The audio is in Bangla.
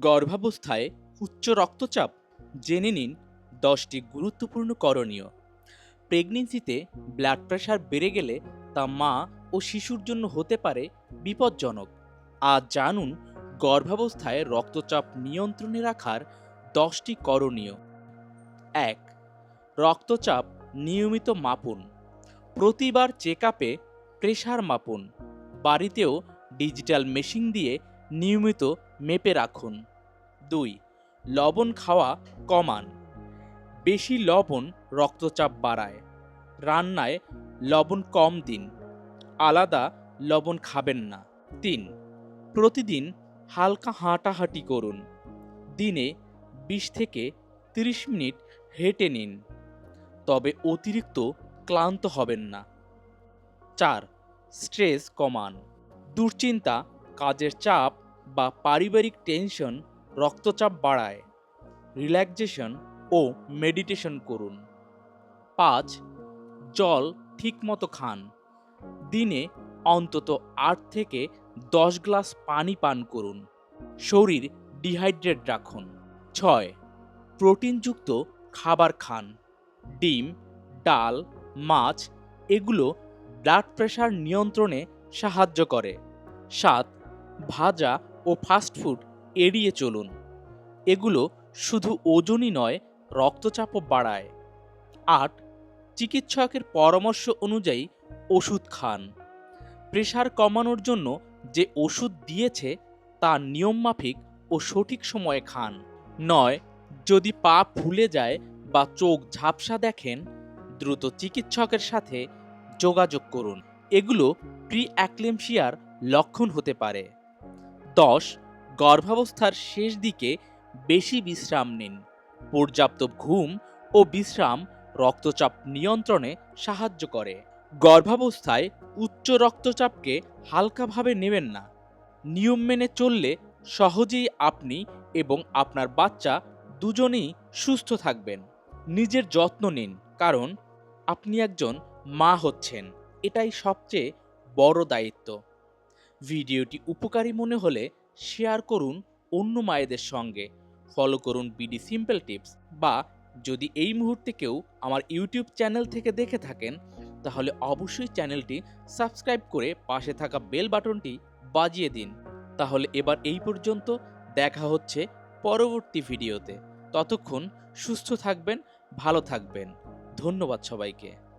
গর্ভাবস্থায় উচ্চ রক্তচাপ জেনে নিন দশটি গুরুত্বপূর্ণ করণীয়। প্রেগনেন্সিতে ব্লাড প্রেশার বেড়ে গেলে তা মা ও শিশুর জন্য হতে পারে বিপজ্জনক। আজ জানুন গর্ভাবস্থায় রক্তচাপ নিয়ন্ত্রণে রাখার দশটি করণীয়। এক, রক্তচাপ নিয়মিত মাপুন। প্রতিবার চেক আপে প্রেশার মাপুন। বাড়িতেও ডিজিটাল মেশিন দিয়ে নিয়মিত মেপে রাখুন। দুই, লবণ খাওয়া কমান। বেশি লবণ রক্তচাপ বাড়ায়। রান্নায় লবণ কম দিন। আলাদা লবণ খাবেন না। তিন, প্রতিদিন হালকা হাঁটাহাঁটি করুন। দিনে বিশ থেকে তিরিশ মিনিট হেঁটে নিন। তবে অতিরিক্ত ক্লান্ত হবেন না। চার, স্ট্রেস কমান। দুশ্চিন্তা, কাজের চাপ বা পারিবারিক টেনশন রক্তচাপ বাড়ায়। রিল্যাক্সেশন ও মেডিটেশন করুন। পাঁচ, জল ঠিকমতো খান। দিনে অন্তত আট থেকে দশ গ্লাস পানি পান করুন। শরীর ডিহাইড্রেট রাখুন। ছয়, প্রোটিনযুক্ত খাবার খান। ডিম, ডাল, মাছ, এগুলো ব্লাড প্রেশার নিয়ন্ত্রণে সাহায্য করে। সাত, ভাজা ও ফাস্টফুড এড়িয়ে চলুন। এগুলো শুধু ওজনই নয়, রক্তচাপও বাড়ায়। আট, চিকিৎসকের পরামর্শ অনুযায়ী ওষুধ খান। প্রেশার কমানোর জন্য যে ওষুধ দিয়েছে, তা নিয়মমাফিক ও সঠিক সময়ে খান। নয়, যদি পা ফুলে যায় বা চোখ ঝাপসা দেখেন, দ্রুত চিকিৎসকের সাথে যোগাযোগ করুন। এগুলো প্রি অ্যাক্লেমশিয়ার লক্ষণ হতে পারে। দশ গর্ভাবস্থার শেষ দিকে বেশি বিশ্রাম নিন। পর্যাপ্ত ঘুম ও বিশ্রাম রক্তচাপ নিয়ন্ত্রণে সাহায্য করে। গর্ভাবস্থায় উচ্চ রক্তচাপকে হালকাভাবে নেবেন না। নিয়ম মেনে চললে সহজেই আপনি এবং আপনার বাচ্চা দুজনেই সুস্থ থাকবেন। নিজের যত্ন নিন, কারণ আপনি একজন মা হচ্ছেন, এটাই সবচেয়ে বড় দায়িত্ব। ভিডিওটি উপকারী মনে হলে শেয়ার করুন অন্য মায়েদের সঙ্গে। ফলো করুন বিডি সিম্পল টিপস বা যদি এই মুহূর্তে কেউ আমার ইউটিউব চ্যানেল থেকে দেখে থাকেন, তাহলে অবশ্যই চ্যানেলটি সাবস্ক্রাইব করে পাশে থাকা বেল বাটনটি বাজিয়ে দিন। তাহলে এবার এই পর্যন্ত দেখা হচ্ছে পরবর্তী ভিডিওতে। ততক্ষণ সুস্থ থাকবেন, ভালো থাকবেন। ধন্যবাদ সবাইকে।